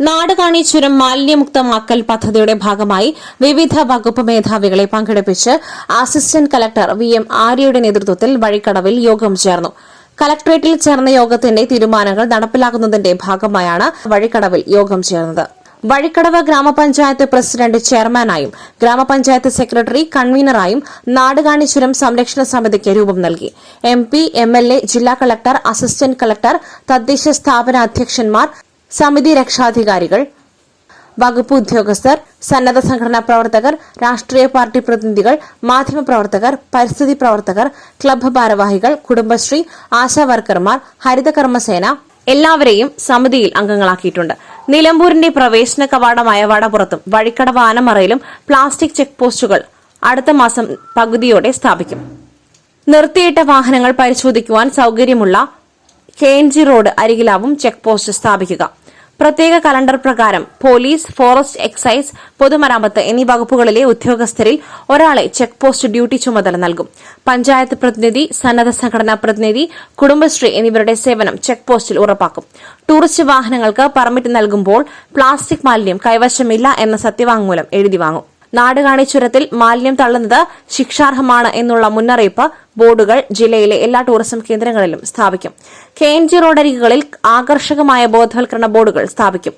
നാടുകാണി ചുരം മാലിന്യമുക്തമാക്കൽ പദ്ധതിയുടെ ഭാഗമായി വിവിധ വകുപ്പ് മേധാവികളെ പങ്കെടുപ്പിച്ച് അസിസ്റ്റന്റ് കലക്ടർ വി എം ആര്യയുടെ നേതൃത്വത്തിൽ വഴിക്കടവിൽ യോഗം ചേർന്നു. കലക്ടറേറ്റിൽ ചേർന്ന യോഗത്തിന്റെ തീരുമാനങ്ങൾ നടപ്പിലാക്കുന്നതിന്റെ ഭാഗമായാണ് വഴിക്കടവിൽ യോഗം ചേർന്നത്. വഴിക്കടവ് ഗ്രാമപഞ്ചായത്ത് പ്രസിഡന്റ് ചെയർമാനായും ഗ്രാമപഞ്ചായത്ത് സെക്രട്ടറി കൺവീനറായും നാടുകാണിച്ചുരം സംരക്ഷണ സമിതിക്ക് രൂപം നൽകി. M P M L A ജില്ലാ കളക്ടർ അസിസ്റ്റന്റ് കളക്ടർ തദ്ദേശ സ്ഥാപന അധ്യക്ഷന്മാർ സമിതി രക്ഷാധികാരികൾ വകുപ്പ് ഉദ്യോഗസ്ഥർ സന്നദ്ധ സംഘടനാ പ്രവർത്തകർ രാഷ്ട്രീയ പാർട്ടി പ്രതിനിധികൾ മാധ്യമ പ്രവർത്തകർ പരിസ്ഥിതി പ്രവർത്തകർ ക്ലബ്ബ് ഭാരവാഹികൾ കുടുംബശ്രീ ആശാവർക്കർമാർ ഹരിത കർമ്മസേന എല്ലാവരെയും സമിതിയിൽ അംഗങ്ങളാക്കിയിട്ടുണ്ട്. നിലമ്പൂരിന്റെ പ്രവേശന കവാടമായ വടപുറത്തും വഴിക്കടവ് ആനമറയിലും പ്ലാസ്റ്റിക് ചെക്ക് പോസ്റ്റുകൾ അടുത്ത മാസം പകുതിയോടെ സ്ഥാപിക്കും. നിർത്തിയിട്ട വാഹനങ്ങൾ പരിശോധിക്കുവാൻ സൌകര്യമുള്ള കെ എൻ ജി റോഡ് അരികിലാവും ചെക്ക് പോസ്റ്റ് സ്ഥാപിക്കുക. പ്രത്യേക കലണ്ടർ പ്രകാരം പോലീസ് ഫോറസ്റ്റ് എക്സൈസ് പൊതുമരാമത്ത് എന്നീ വകുപ്പുകളിലെ ഉദ്യോഗസ്ഥരിൽ ഒരാളെ ചെക്ക് പോസ്റ്റ് ഡ്യൂട്ടി ചുമതല നൽകും. പഞ്ചായത്ത് പ്രതിനിധി സന്നദ്ധ സംഘടനാ പ്രതിനിധി കുടുംബശ്രീ എന്നിവരുടെ സേവനം ചെക്ക് പോസ്റ്റിൽ ഉറപ്പാക്കും. ടൂറിസ്റ്റ് വാഹനങ്ങൾക്ക് പെർമിറ്റ് നൽകുമ്പോൾ പ്ലാസ്റ്റിക് മാലിന്യം കൈവശമില്ല എന്ന സത്യവാങ്മൂലം എഴുതി വാങ്ങും. നാടുകാണി ചുരത്തിൽ മാലിന്യം തള്ളുന്നത് ശിക്ഷാർഹമാണ് എന്നുള്ള മുന്നറിയിപ്പ് ബോർഡുകൾ ജില്ലയിലെ എല്ലാ ടൂറിസം കേന്ദ്രങ്ങളിലും സ്ഥാപിക്കും. കെ എൻ ജി റോഡരികുകളിൽ ആകർഷകമായ ബോധവൽക്കരണ ബോർഡുകൾ സ്ഥാപിക്കും.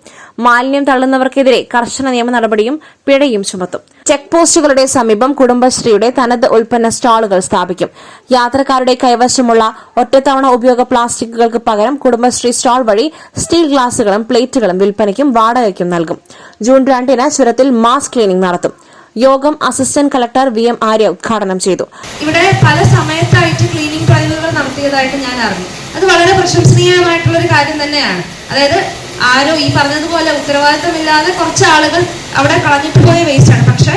മാലിന്യം തള്ളുന്നവർക്കെതിരെ കർശന നിയമ നടപടിയും പിഴയും ചുമത്തും. ചെക്ക് പോസ്റ്റുകളുടെ സമീപം കുടുംബശ്രീയുടെ തനത് ഉൽപ്പന്ന സ്റ്റാളുകൾ സ്ഥാപിക്കും. യാത്രക്കാരുടെ കൈവശമുള്ള ഒറ്റത്തവണ ഉപയോഗ പ്ലാസ്റ്റിക്കുകൾക്ക് പകരം കുടുംബശ്രീ സ്റ്റാൾ വഴി സ്റ്റീൽ ഗ്ലാസുകളും പ്ലേറ്റുകളും വിൽപ്പനയ്ക്കും വാടകയ്ക്കും നൽകും. ജൂൺ രണ്ടിന് ചുരത്തിൽ മാസ് ക്ലീനിംഗ് നടത്തും. യോഗം assistant collector V M Arya ഉദ്ഘാടനം ചെയ്തു. ഇവിടെ പല സമയത്തായിട്ട് ക്ലീനിങ് ഡ്രൈവുകൾ നടത്തിയതായിട്ട് ഞാൻ അറിഞ്ഞു. അത് വളരെ പ്രശംസനീയമായിട്ടുള്ള ഒരു കാര്യം തന്നെയാണ്. അതായത് ആരോ ഈ പറഞ്ഞതുപോലെ ഉത്തരവാദിത്തമില്ലാതെ കുറച്ച് ആളുകൾ അവിടെ കളഞ്ഞിട്ട് പോയ വേസ്റ്റ് ആണ്. പക്ഷെ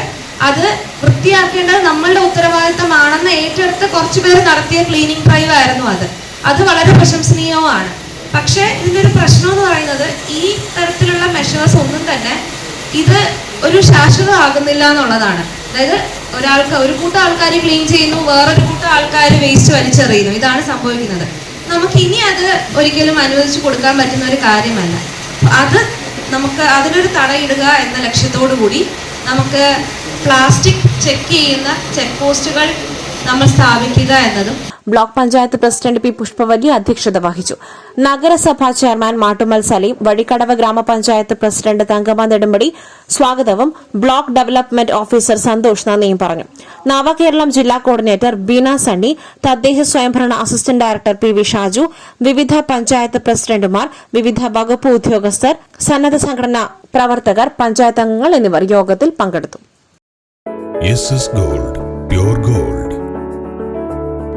അത് വൃത്തിയാക്കേണ്ടത് നമ്മളുടെ ഉത്തരവാദിത്തമാണെന്ന് ഏറ്റെടുത്ത് കുറച്ച് പേർ നടത്തിയ ക്ലീനിങ് ഡ്രൈവ് ആയിരുന്നു അത്. അത് വളരെ പ്രശംസനീയവുമാണ്. പക്ഷേ ഇതിന്റെ ഒരു പ്രശ്നം എന്ന് പറയുന്നത് ഈ തരത്തിലുള്ള മെഷേഴ്സ് ഒന്നും തന്നെ ഇത് ഒരു ശാശ്വതമാകുന്നില്ല എന്നുള്ളതാണ്. അതായത് ഒരാൾക്ക് ഒരു കൂട്ടം ആൾക്കാർ ക്ലീൻ ചെയ്യുന്നു വേറൊരു കൂട്ടം ആൾക്കാർ വേസ്റ്റ് വലിച്ചെറിയുന്നു. ഇതാണ് സംഭവിക്കുന്നത്. നമുക്ക് ഇനി അത് ഒരിക്കലും അനുവദിച്ചു കൊടുക്കാൻ പറ്റുന്ന ഒരു കാര്യമല്ല. അത് നമുക്ക് അതിനൊരു തടയിടുക എന്ന ലക്ഷ്യത്തോടു കൂടി നമുക്ക് പ്ലാസ്റ്റിക് ചെക്ക് ചെയ്യുന്ന ചെക്ക് പോസ്റ്റുകൾ നമ്മൾ സ്ഥാപിക്കുക എന്നതും block panchayat president P Pushpavalli അധ്യക്ഷത വഹിച്ചു. നഗരസഭാ ചെയർമാൻ മാട്ടുമൽ സലീം വഴിക്കടവ് ഗ്രാമപഞ്ചായത്ത് പ്രസിഡന്റ് തങ്കമ്മ നെടുമ്പടി സ്വാഗതവും ബ്ലോക്ക് ഡെവലപ്മെന്റ് ഓഫീസർ സന്തോഷ് നന്ദിയും പറഞ്ഞു. നവകേരളം ജില്ലാ കോർഡിനേറ്റർ ബീന സണ്ണി തദ്ദേശ സ്വയംഭരണ assistant director P V Shaju വിവിധ പഞ്ചായത്ത് പ്രസിഡന്റുമാർ വിവിധ വകുപ്പ് ഉദ്യോഗസ്ഥർ സന്നദ്ധ സംഘടനാ പ്രവർത്തകർ പഞ്ചായത്ത് അംഗങ്ങൾ എന്നിവർ യോഗത്തിൽ പങ്കെടുത്തു. Gold pure gold